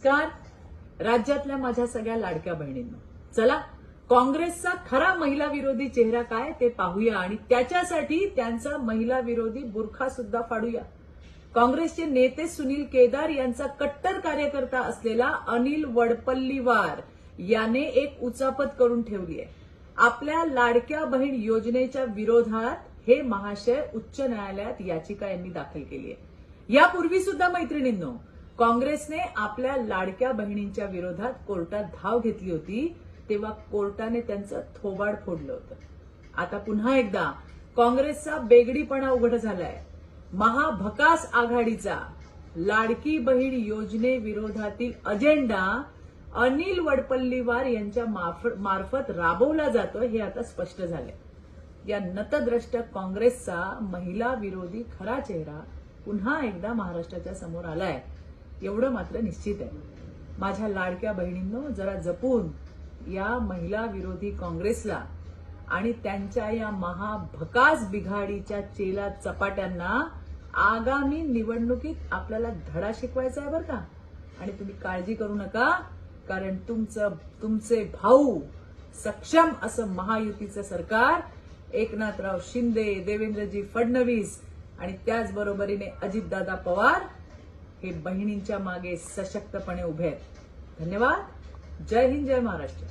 नमस्कार राज्यातल्या माझ्या सगळ्या लाडक्या बहिणींना. चला काँग्रेसचा खरा महिला विरोधी चेहरा काय ते पाहूया आणि त्याच्यासाठी त्यांचा महिला विरोधी बुरखा सुद्धा फाडूया. काँग्रेसचे नेते सुनील केदार यांचा कट्टर कार्यकर्ता असलेला अनिल वडपल्लीवार याने एक उचापत करून ठेवली आहे आपल्या लाडक्या बहीण योजनेच्या विरोधात हे महाशय उच्च न्यायालयात याचिका यांनी दाखल केली आहे यापूर्वी सुद्धा मैत्रिणींनो काँग्रेसने आपल्या लाडक्या बहिणींच्या विरोधात कोर्टात धाव घेतली होती तेव्हा कोर्टाने त्यांचं थोबाड फोडलं होतं. आता पुन्हा एकदा काँग्रेसचा बेगडीपणा उघड झालाय. महाभकास आघाडीचा लाडकी बहीण योजनेविरोधातील अजेंडा अनिल वडपल्लीवार यांच्या मार्फ- मार्फत राबवला जातो हे आता स्पष्ट झालंय. या नतद्रष्ट काँग्रेसचा महिला विरोधी खरा चेहरा पुन्हा एकदा महाराष्ट्राच्या समोर आलाय. एवढं मात्र निश्चित आहे. माझ्या लाडक्या बहिणींनो जरा जपून या महिला विरोधी काँग्रेसला आणि त्यांच्या या महाभकास बिघाडीच्या चेला चपाट्यांना आगामी निवडणुकीत आपल्याला धडा शिकवायचा आहे बरं का? आणि तुम्ही काळजी करू नका कारण तुमचं तुमचे भाऊ सक्षम असं महायुतीचं सरकार एकनाथराव शिंदे देवेंद्रजी फडणवीस आणि त्याचबरोबरीने अजितदादा पवार हे बहिणींच्या मागे सशक्तपणे उभे आहेत. धन्यवाद. जय हिंद जय महाराष्ट्र.